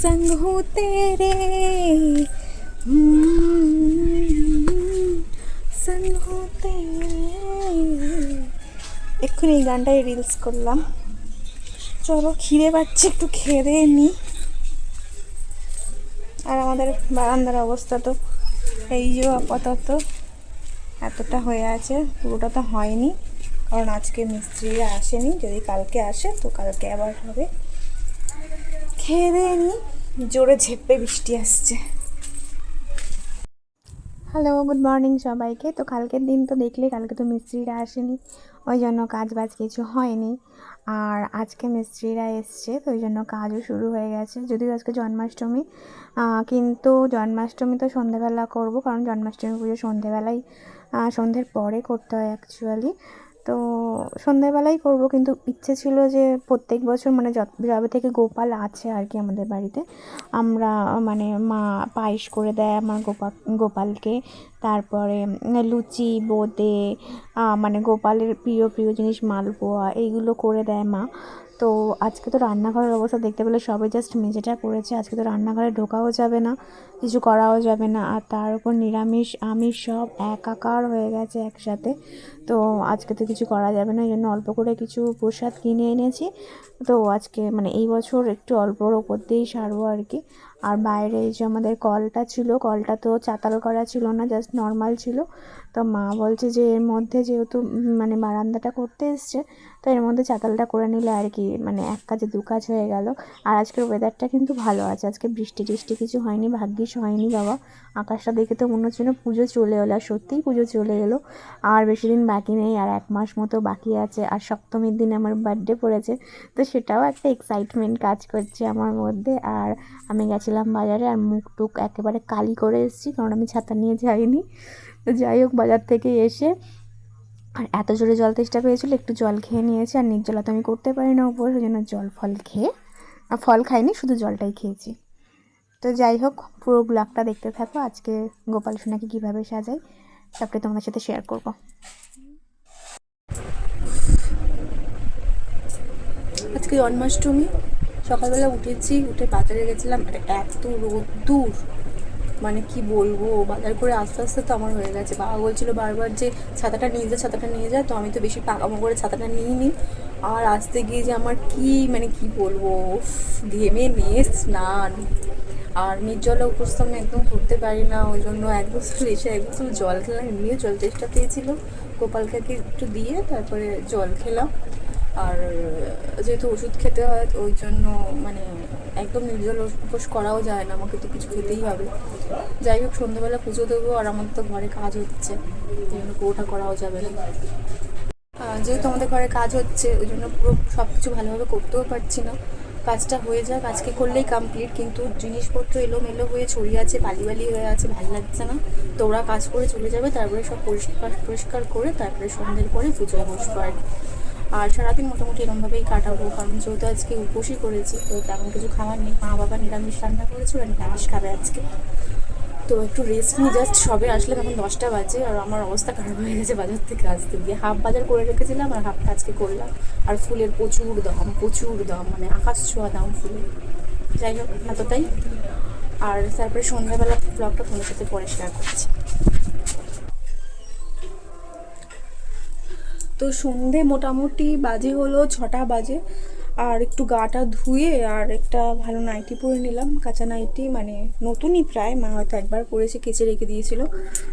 संग हो तेरे संग हो तेरे এক্ষুনি এই গানটাই রিলস করলাম চলো খিদে পাচ্ছে একটু খেয়ে দিয়ে নিই আর আমাদের বারান্দার অবস্থা তো এই যে আপাতত এতটা হয়ে আছে পুরোটা তো হয়নি কারণ আজকে মিস্ত্রিরা আসেনি, যদি কালকে আসে তো কালকে আবার হবে। খেয়ে দিয়ে নিই জোরে ঝেপে বৃষ্টি আসছে। হ্যালো গুড মর্নিং সবাইকে। তো কালকের দিন তো দেখলে, কালকে তো মিস্ত্রিরা আসেনি, ওই জন্য কাজ বাজ কিছু হয়নি। আর আজকে মিস্ত্রিরা এসছে, তো ওই জন্য কাজও শুরু হয়ে গেছে। যদিও আজকে জন্মাষ্টমী কিন্তু জন্মাষ্টমী তো সন্ধেবেলা করব, কারণ জন্মাষ্টমী পুজো সন্ধেবেলায় সন্ধ্যের পরে করতে হয় অ্যাকচুয়ালি তো সন্ধ্যেবেলাই করব, কিন্তু ইচ্ছে ছিল যে প্রত্যেক বছর মানে যবে থেকে গোপাল আছে আর কি আমাদের বাড়িতে, আমরা মানে মা পায়েস করে দেয় আমার গোপা, গোপালকে। তারপরে লুচি, বোঁদে মানে গোপালের প্রিয় প্রিয় জিনিস মালপোয়া এইগুলো করে দেয় মা। তো আজকে তো রান্নাঘরের অবস্থা দেখতে পেলে সবে জাস্ট মেঝেটা করেছে, আজকে তো রান্নাঘরে ঢোকাও যাবে না। কিছু করাও যাবে না। আর তার উপর নিরামিষ, আমিষ সব একাকার হয়ে গেছে একসাথে। তো আজকে তো কিছু করা যাবে না, এই জন্য অল্প করে কিছু প্রসাদ কিনে এনেছি। তো আজকে মানে এই বছর একটু অল্পর ওপর দিয়েই সারবো আর কি। আর বাইরে যে আমাদের কলটা ছিল, কলটা তো চাতাল করা ছিল না জাস্ট নর্মাল ছিল। তো মা বলছে যে এর মধ্যে যেহেতু মানে বারান্দাটা করতে এসছে, তো এর মধ্যে চাতালটা করে নিলে আর কি মানে এক কাজে দু কাজ হয়ে গেল। আর আজকের ওয়েদারটা কিন্তু ভালো আছে, আজকে বৃষ্টি টিষ্টি কিছু হয়নি ভাগ্যিস হয়নি বাবা। আকাশটা দেখে তো মনে হচ্ছে পুজো চলে এলো, আর সত্যিই পুজো চলে এলো। আর বেশি দিন বাকি নেই, আর এক মাস মতো বাকি আছে, আর সপ্তমীর দিন আমার বার্থডে পড়েছে, তো সেটাও একটা এক্সাইটমেন্ট কাজ করছে আমার মধ্যে। আর আমি গেছিলাম বাজারে, আর মুখ টুক একেবারে কালি করে এসেছি, কারণ আমি ছাতা নিয়ে যাইনি। তো যাই হোক, বাজার থেকে এসে আর এত জোরে জল তেষ্টা পেয়েছিল, একটু জল খেয়ে নিয়েছি, আর নির্জলা তো আমি করতে পারি না উপর ওই জন্য জল ফল খেয়ে, আর ফল খাইনি, শুধু জলটাই খেয়েছি। তো যাই হোক, পুরো ব্লগটা দেখতে থাকো। আজকে গোপাল সোনাকে কীভাবে সাজাই, সবটাই তোমাদের সাথে শেয়ার করব। আজকে জন্মাষ্টমী। সকালবেলা উঠেছি, উঠে বাজারে গেছিলাম। এত রোদ্দুর। মানে কি বলব, বাজার করে আস্তে আস্তে তো আমার হয়ে গেছে। বাবা বলছিল বারবার যে, ছাতাটা নিয়ে যা, ছাতাটা নিয়ে যা। তো আমি তো বেশি পাকামো করে ছাতাটা নিইনি। আর আসতে গিয়ে যে আমার কি মানে কি বলব ঘেমে নিয়ে স্নান আর নির্জলা উপস্থ আমি একদম করতে পারি না, ওই জন্য এক বছর এসে এক বছর জল খেলাম, এমনিও জল চেষ্টা পেয়েছিল। গোপালকে একটু দিয়ে তারপরে জল খেলাম। আর যেহেতু ওষুধ খেতে হয়, ওই জন্য মানে একদম নির্জল উপোস করাও যায় না, আমাকে তো কিছু খেতেই হবে। যাই হোক, সন্ধ্যাবেলা পুজো দেবো আর আমার তো ঘরে কাজ হচ্ছে জন্য পুরোটা করাও যাবে না। যেহেতু আমাদের ঘরে কাজ হচ্ছে, ওই জন্য পুরো সব কিছু ভালোভাবে করতেও পারছি না। কাজটা হয়ে যাক, আজকে করলেই কমপ্লিট কিন্তু জিনিসপত্র এলোমেলো হয়ে ছড়িয়ে আছে বালি বালি হয়ে আছে, ভালো লাগছে না। তো ওরা কাজ করে চলে যাবে, তারপরে সব পরিষ্কার পরিষ্কার করে তারপরে সন্ধ্যের পরে পুজোয় বসবো আর। আর সারাদিন মোটামুটি এরমভাবেই কাটাবো, কারণ যেহেতু আজকে উপোসই করেছি, তো তেমন কিছু খাওয়ার নেই। মা বাবা নিরামিষ রান্না করেছে ওরা নিরামিষ খাবে আজকে। তো একটু রেস্ট নিয়ে জাস্ট সবে আসলাম, এখন দশটা বাজে আর আমার অবস্থা খারাপ হয়ে গেছে বাজার থেকে আসতে গিয়ে। হাফ বাজার করে রেখেছিলাম আর হাফটা আজকে করলাম। আর ফুলের প্রচুর দাম প্রচুর দাম মানে আকাশ ছোঁয়া দাম ফুলের। যাই হোক এতটাই আর তারপরে সন্ধ্যাবেলা ব্লগটা তোমার সাথে পরে শেয়ার করছি। তো সন্ধে মোটামুটি বাজে হলো ছটা বাজে। আর একটু গাটা ধুয়ে আর একটা ভালো নাইটি পরে নিলাম। কাঁচা নাইটি মানে নতুনই প্রায়, মা হয়তো একবার পরেছে, কেচে রেখে দিয়েছিল।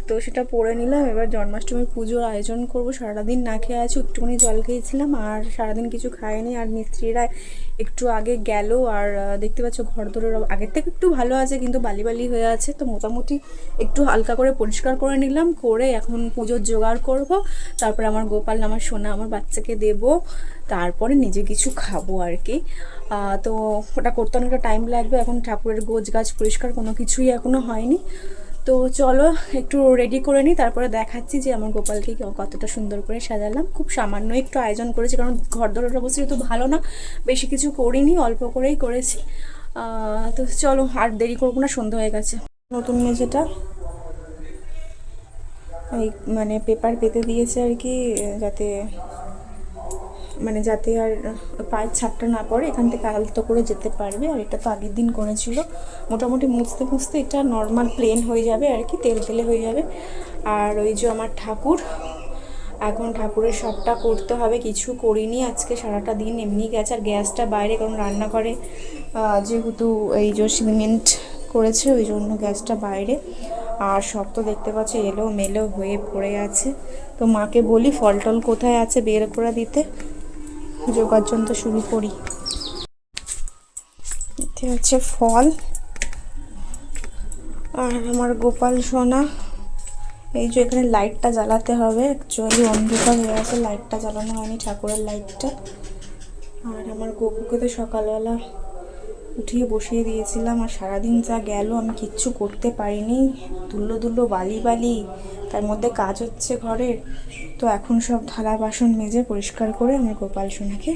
তো সেটা পরে নিলাম। এবার জন্মাষ্টমীর পুজোর আয়োজন করব। সারাদিন না খেয়ে আছি, একটুখানি জল খেয়েছিলাম আর সারাদিন কিছু খায়নি আর মিস্ত্রিরা একটু আগে গেল আর দেখতে পাচ্ছ ঘর দরের আগের থেকে একটু ভালো আছে, কিন্তু বালি বালি হয়ে আছে। তো মোটামুটি একটু হালকা করে পরিষ্কার করে নিলাম, করে এখন পুজোর জোগাড় করব। তারপরে আমার গোপাল, আমার সোনা, আমার বাচ্চাকে দেব। তারপরে নিজে কিছু খাব আর কি। তো ওটা করতে অনেকটা টাইম লাগবে। এখন ঠাকুরের গোছ গাছ পরিষ্কার কোনো কিছুই এখনও হয়নি। তো চলো, একটু রেডি করে নিই। তারপরে দেখাচ্ছি যে আমার গোপালকে কতটা সুন্দর করে সাজালাম। খুব সামান্য একটু আয়োজন করেছি, কারণ ঘর দরের অবস্থা তো ভালো না। বেশি কিছু করিনি, অল্প করেই করেছি। তো চলো, আর দেরি করব না সন্ধ্যা হয়ে গেছে। নতুন মেঝেটা এই মানে পেপার পেতে দিয়েছে আর কি, যাতে মানে যাতে আর পায়ের ছাপটা না পড়ে, এখান থেকে আলতো করে যেতে পারবে। আর এটা তো আগের দিন করেছিল। মোটামুটি মুছতে মুছতে এটা নর্মাল প্লেন হয়ে যাবে আর কি, তেল তেলে হয়ে যাবে। আর ওই যে আমার ঠাকুর, এখন ঠাকুরের সবটা করতে হবে। কিছু করিনি আজকে, সারাটা দিন এমনি গেছে। আর গ্যাসটা বাইরে, কারণ রান্নাঘরে যেহেতু এই যে সিমেন্ট করেছে, ওই জন্য গ্যাসটা বাইরে। আর সব তো দেখতে পাচ্ছি এলো মেলো হয়ে পড়ে আছে। তো মাকে বলি ফল টল কোথায় আছে বের করে দিতে? যোগাযন্ত্র শুরু করি। এতে হচ্ছে ফল আর আমার গোপাল সোনা। এই যে এখানে লাইটটা জ্বালাতে হবে অ্যাকচুয়ালি অন্ধকার হয়ে আছে, লাইটটা জ্বালানো হয়নি ঠাকুরের লাইটটা। আর আমার গপুকে তো সকালবেলা উঠিয়ে বসিয়ে দিয়েছিলাম, আর সারাদিন যা গেল আমি কিচ্ছু করতে পারিনি। দুল্লো দুল্লো বালি বালি তার মধ্যে কাজ হচ্ছে ঘরের তো এখন সব থালা বাসন মেজে পরিষ্কার করে আমি গোপাল সোনাকে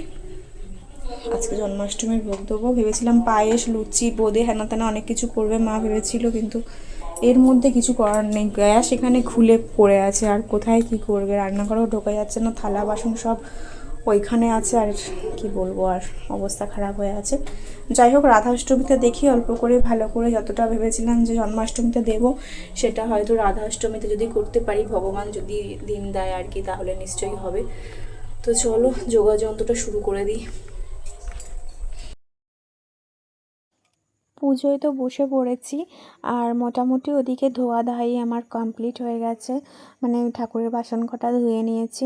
আজকে জন্মাষ্টমীর ভোগ দেবো। ভেবেছিলাম পায়েস, লুচি, বোঁদে, হেনা তেনা অনেক কিছু করবে মা ভেবেছিল, কিন্তু এর মধ্যে কিছু করার নেই। গ্যাস এখানে খুলে পড়ে আছে, আর কোথায় কি করবে? রান্নাঘরেও ঢোকা যাচ্ছে না, থালা বাসন সব ওইখানে আছে আর কি বলব, আর অবস্থা খারাপ হয়ে আছে। যাই হোক, রাধাষ্টমীতে দেখি, অল্প করে ভালো করে যতটা ভেবেছিলাম যে জন্মাষ্টমীতে দেব, সেটা হয়তো রাধাষ্টমীতে যদি করতে পারি, ভগবান যদি দিন দেয় আর কি, তাহলে নিশ্চয়ই হবে। তো চলো যোগাযন্ত্রটা শুরু করে দিই। পুজোয় তো বসে পড়েছি, আর মোটামুটি ওদিকে ধোয়া ধাই আমার কমপ্লিট হয়ে গেছে। মানে ঠাকুরের বাসন কটা ধুয়ে নিয়েছি,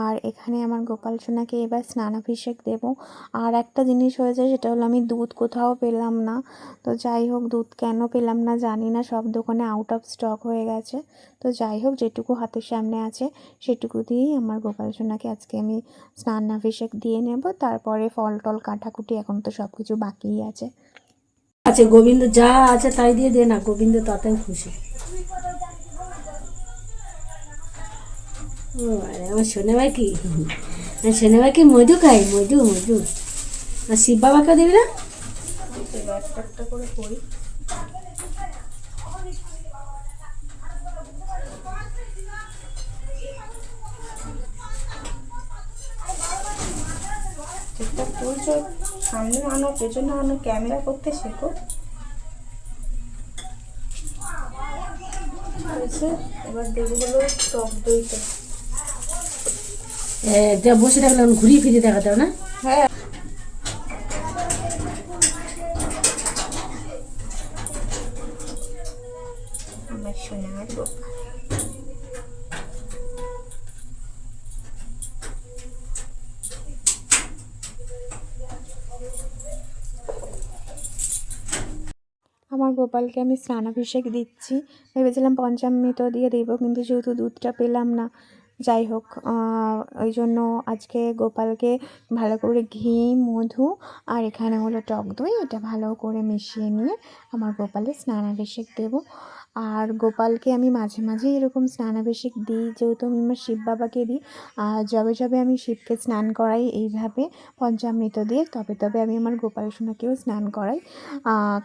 আর এখানে আমার গোপাল সোনাকে এবার স্নানাভিষেক দেব। আর একটা জিনিস হয়েছে, সেটা হলো আমি দুধ কোথাও পেলাম না। তো যাই হোক, দুধ কেন পেলাম না জানি না, সব দোকানে আউট অফ স্টক হয়ে গেছে। তো যাই হোক, যেটুকু হাতের সামনে আছে, সেটুকু দিয়েই আমার গোপাল সোনাকে আজকে আমি স্নানাভিষেক দিয়ে নেব। তারপরে ফল টল কাটাকুটি এখন তো সব কিছু বাকিই আছে। আছে, গোবিন্দ যা আছে তাই দিয়ে দে না, গোবিন্দ তাতেও খুশি। ও, আরে, আমার শোনে ভাই কি? আমার শোনে ভাই কি মধু খাই মধু মধু। আর শিব বাবাকে দিবি না? একটা করে করি। ঠিকঠাক তুলছো সামনে আনো, পেছনে আনো, ক্যামেরা করতে শেখো। এবার দেবো হলো টক দইটা। বসে থাকলে ঘুরিয়ে ফিরিয়ে দেখাতে না হ্যাঁ আমার সোনার গোপাল আমার গোপালকে আমি স্নানাভিষেক দিচ্ছি। ভেবেছিলাম পঞ্চামৃত দিয়ে দেবো, কিন্তু যেহেতু দুধটা পেলাম না, যাই হোক ওই জন্য আজকে গোপালকে ভালো করে ঘি, মধু আর এখানে হলো টক দই, এটা ভালো করে মিশিয়ে নিয়ে আমার গোপালে স্নানাভিষেক দেবো। আর গোপালকে আমি মাঝে মাঝে এরকম স্নানাভিষেক দিই, যেহেতু আমি আমার শিব বাবাকে দিই। আর যবে যবে আমি শিবকে স্নান করাই এইভাবে পঞ্চামৃত দিয়ে, তবে তবে আমি আমার গোপাল সোনাকেও স্নান করাই।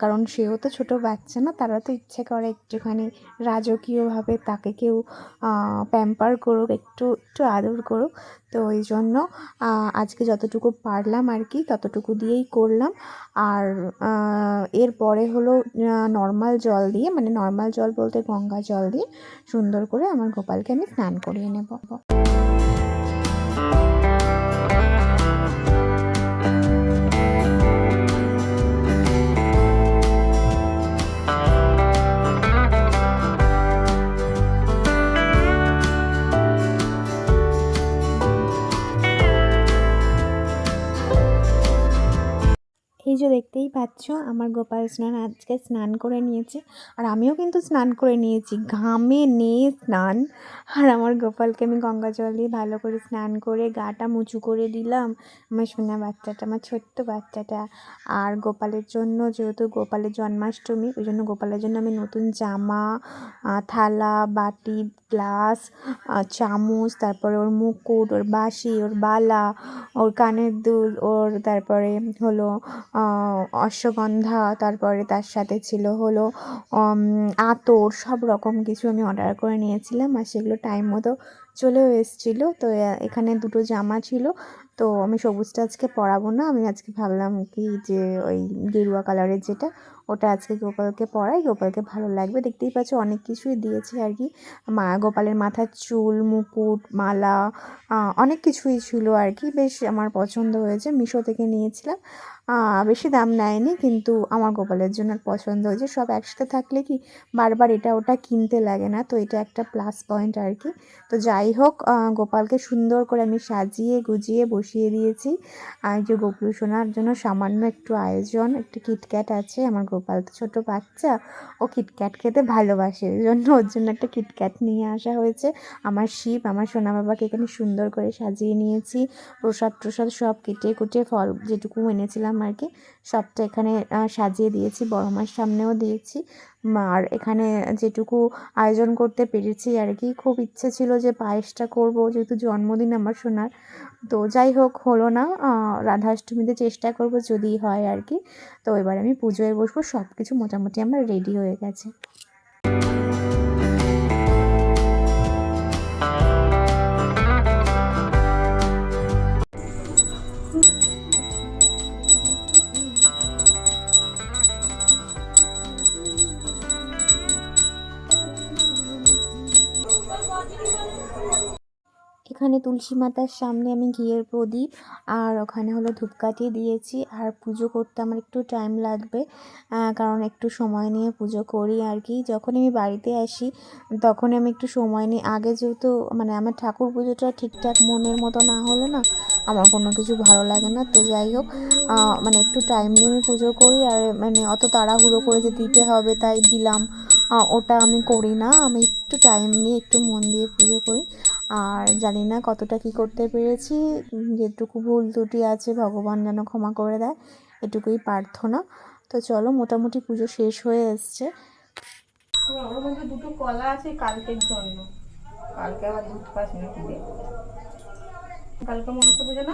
কারণ সেও তো ছোটো বাচ্চা না, তারা তো ইচ্ছে করে একটুখানি রাজকীয়ভাবে তাকে কেউ প্যাম্পার করুক, একটু একটু আদর করুক। তো ওই জন্য আজকে যতটুকু পারলাম আর কি ততটুকু দিয়েই করলাম। আর এর এরপরে হলো নর্মাল জল দিয়ে মানে নর্মাল জল বলতে গঙ্গা জল দিয়ে সুন্দর করে আমার গোপালকে আমি স্নান করিয়ে নেব। দেখতেই পাচ্ছ, আমার গোপাল স্নান আজকে স্নান করে নিয়েছে। আর আমিও কিন্তু স্নান করে নিয়েছি, ঘামে নিয়ে স্নান। আর আমার গোপালকে আমি গঙ্গা জল দিয়ে ভালো করে স্নান করে গাটা মুচু করে দিলাম, আমার সোনা বাচ্চাটা, আমার ছোট্ট বাচ্চাটা। আর গোপালের জন্য, যেহেতু গোপালের জন্মাষ্টমী, ওই জন্য গোপালের জন্য আমি নতুন জামা থালা, বাটি, গ্লাস চামচ, তারপরে ওর মুকুট, ওর বাঁশি, ওর বালা, ওর কানের দুল, ওর তারপরে হলো অশ্বগন্ধা, তারপরে তার সাথে ছিল হলো আতর, সব রকম কিছু আমি অর্ডার করে নিয়েছিলাম আর সেগুলো টাইম মতো চলেও এসেছিল। তো এখানে দুটো জামা ছিল। তো, আমি সবুজটা আজকে পরাবো না। আমি আজকে ভাবলাম কি যে, ওই গেরুয়া কালারের যেটা, ওটা আজকে গোপালকে পরাই। গোপালকে ভালো লাগবে। দেখতেই পাচ্ছ অনেক কিছুই দিয়েছে আর কি। মা, গোপালের মাথার চুল, মুকুট, মালা অনেক কিছুই ছিল আর কি। বেশ আমার পছন্দ হয়েছে। মিশো থেকে নিয়েছিলাম। বেশি দাম নেয়নি কিন্তু আমার গোপালের জন্য পছন্দ। হয়েছে সব একসাথে থাকলে কি বারবার এটা ওটা কিনতে লাগে না? তো এটা একটা প্লাস পয়েন্ট আর কি। তো যাই হোক গোপালকে সুন্দর করে আমি সাজিয়ে, গুজিয়ে বসিয়ে দিয়েছি। আর যে গোপুর সোনার জন্য সামান্য একটু আয়োজন, একটু কিটক্যাট আছে। আমার গোপাল তো ছোটো বাচ্চা, ও কিটক্যাট খেতে ভালোবাসে। ওই জন্য ওর জন্য একটা কিটক্যাট নিয়ে আসা হয়েছে। আমার শিব, আমার সোনা বাবাকে এখানে সুন্দর করে সাজিয়ে নিয়েছি। প্রসাদ প্রসাদ সব কেটে কুটে ফল যেটুকু এনেছিলাম আর কি। সবটা এখানে সাজিয়ে দিয়েছি, বড় মার সামনেও দিয়েছি। আর এখানে যেটুকু আয়োজন করতে পেরেছি আর কি। খুব ইচ্ছে ছিল যে পায়েসটা করব, যেহেতু জন্মদিন আমার সোনার। তো যাই হোক, হলো না রাধাষ্টমীতে চেষ্টা করব যদি হয় আর কি। তো এবার আমি পুজোয় বসবো সব কিছু মোটামুটি আমার রেডি হয়ে গেছে। তুলসী মাতার সামনে আমি ঘিয়ের প্রদীপ আর ওখানে হলো ধূপকাঠি দিয়েছি আর পুজো করতে আমার একটু টাইম লাগবে কারণ একটু সময় নিয়ে পুজো করি আর কি। যখন আমি বাড়িতে আসি তখন আমি একটু সময় নিই। আগে যেহেতু মানে আমার ঠাকুর পুজোটা ঠিকঠাক মনের মতো না হলে না আমার কোনো কিছু ভালো লাগে না। তো যাই হোক মানে একটু টাইম নিয়ে আমি পুজো করি আর মানে অত তাড়াহুড়ো করে যে দিতে হবে তাই দিলাম ওটা আমি করি না। আমি একটু টাইম নিয়ে একটু মন দিয়ে পুজো করি। আর জানি না কতটা কি করতে পেরেছি যেটুকু ভুল ত্রুটি আছে ভগবান যেন ক্ষমা করে দেয়, এটুকুই প্রার্থনা। তো চলো, মোটামুটি পুজো শেষ হয়ে এসছে। দুটো কলা আছে কালকের জন্য। কালকে আবার দুধ পাস নাকি কালকে মনসা পুজো না?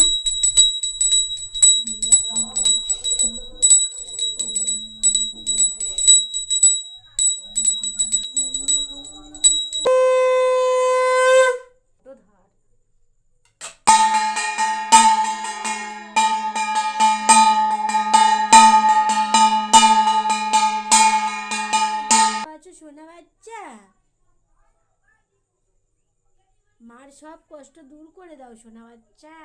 মার সব কষ্ট দূর করে দাও সোনা বাচ্চা।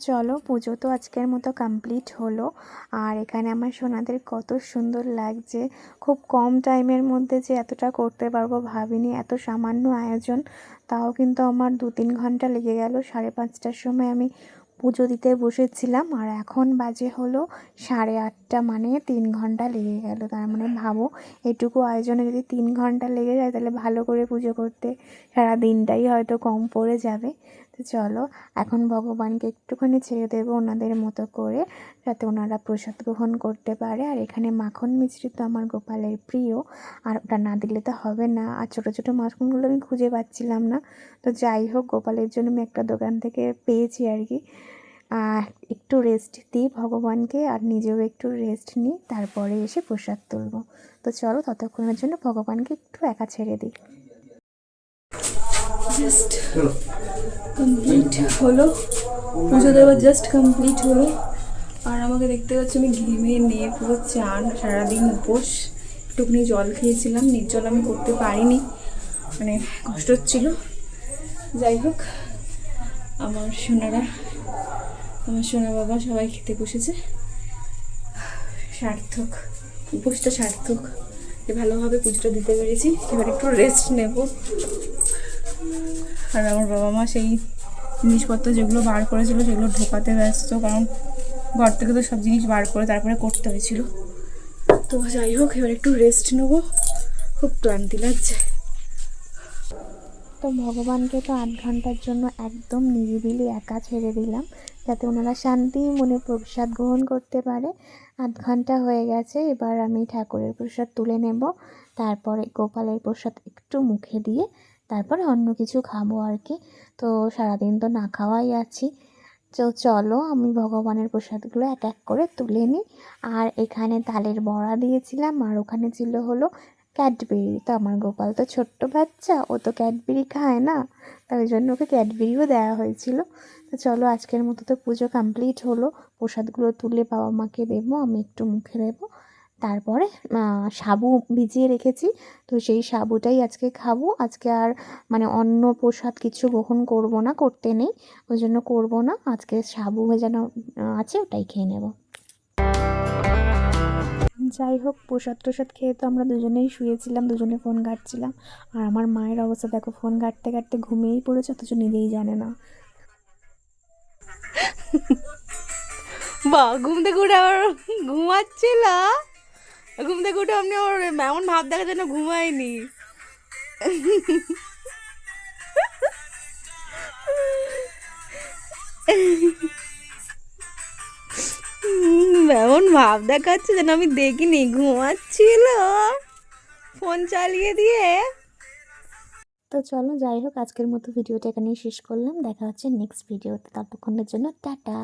চলো, পুজো তো আজকের মতো কমপ্লিট হলো। আর এখানে আমার সোনাদের কত সুন্দর লাগছে। খুব কম টাইমের মধ্যে যে এতটা করতে পারব ভাবিনি। এত সামান্য আয়োজন, তাও কিন্তু আমার দু তিন ঘণ্টা লেগে গেল। সাড়ে পাঁচটার সময় আমি পুজো দিতে বসেছিলাম। আর এখন বাজে হলো সাড়ে আটটা মানে তিন ঘণ্টা লেগে গেল। তার মানে ভাবো, এটুকু আয়োজনে যদি তিন ঘণ্টা লেগে যায়, তাহলে ভালো করে পুজো করতে সারা দিনটাই হয়তো কম পড়ে যাবে। তো চলো, এখন ভগবানকে একটুখানি ছেড়ে দেবো ওনাদের মতো করে, যাতে ওনারা প্রসাদ গ্রহণ করতে পারে। আর এখানে মাখন মিশ্রি তো আমার গোপালের প্রিয়, আর ওটা না দিলে তো হবে না। আর ছোটো ছোটো মাখনগুলো আমি খুঁজে পাচ্ছিলাম না। তো যাই হোক, গোপালের জন্য আমি একটা দোকান থেকে পেয়েছি আর কি। আর একটু রেস্ট দিই ভগবানকে, আর নিজেও একটু রেস্ট নিই, তারপরে এসে প্রসাদ তুলব। তো চলো, ততক্ষণের জন্য ভগবানকে একটু একা ছেড়ে দিই। জাস্ট কমপ্লিট হলো পুজো দেওয়া জাস্ট কমপ্লিট হলো আর আমাকে দেখতে পাচ্ছ আমি ঘেমে নিয়ে পুরো চান সারাদিন উপোস। একটুখানি জল খেয়েছিলাম নির্জল আমি করতে পারিনি। মানে কষ্ট হচ্ছিল। যাই হোক আমার সোনারা আমার সোনা বাবা সবাই খেতে বসেছে। সার্থক উপোসটা সার্থক। যে ভালোভাবে পুজোটা দিতে পেরেছি এবার একটু রেস্ট নেব। আর আমার বাবা মা সেই জিনিসপত্র যেগুলো বার করেছিল সেগুলো ঢোকাতে ব্যস্ত, কারণ ঘর থেকে তো সব জিনিস বার করে তারপরে করতে হয়েছিল। তো যাই হোক, এবার একটু রেস্ট নেব। খুব ক্লান্তি লাগছে। তো ভগবানকে তো আধ ঘণ্টার জন্য একদম নিরিবিলি একা ছেড়ে দিলাম, যাতে ওনারা শান্তি মনে প্রসাদ গ্রহণ করতে পারে। আধ ঘণ্টা হয়ে গেছে, এবার আমি ঠাকুরের প্রসাদ তুলে নেব। তারপরে গোপালের প্রসাদ একটু মুখে দিয়ে তারপরে অন্য কিছু খাব আর কি তো সারাদিন তো না খাওয়াই আছি। তো চলো আমি ভগবানের প্রসাদগুলো এক এক করে তুলে নিই। আর এখানে তালের বড়া দিয়েছিলাম আর ওখানে ছিল হলো ক্যাডবেরি। তো আমার গোপাল তো ছোট্ট বাচ্চা, ও তো ক্যাডবেরি খায় না। তাই জন্য ওকে ক্যাডবেরিও দেওয়া হয়েছিল। তো চলো আজকের মতো তো পুজো কমপ্লিট হলো। প্রসাদগুলো তুলে বাবা মাকে দেবো, আমি একটু মুখে দেবো। তারপরে সাবু ভিজিয়ে রেখেছি। তো সেই সাবুটাই আজকে খাব। আজকে আর মানে অন্য প্রসাদ কিছু গ্রহণ করব না করতে নেই। ওই জন্য করব না। আজকে সাবু ভেজানো আহ, আছে ওটাই খেয়ে নেব। যাই হোক প্রসাদ প্রসাদ খেয়ে তো আমরা দুজনেই শুয়েছিলাম দুজনে ফোন ঘাটছিলাম। আর আমার মায়ের অবস্থা দেখো ফোন ঘাটতে ঘাটতে ঘুমিয়েই পড়েছে অথচ নিজেই জানে না। বা ঘুম থেকে উঠে আবার ঘুমাচ্ছিল? ঘুম থেকে উঠে আপনি ওর এমন ভাব দেখার জন্য ঘুমায়নি। এমন ভাব দেখাচ্ছে যেন আমি দেখিনি ঘুমাচ্ছিল ফোন চালিয়ে দিয়ে। তো চলো, যাই হোক, আজকের মতো ভিডিওটা এখানেই শেষ করলাম। দেখা হচ্ছে নেক্সট ভিডিওতে ততক্ষণের জন্য টাটা।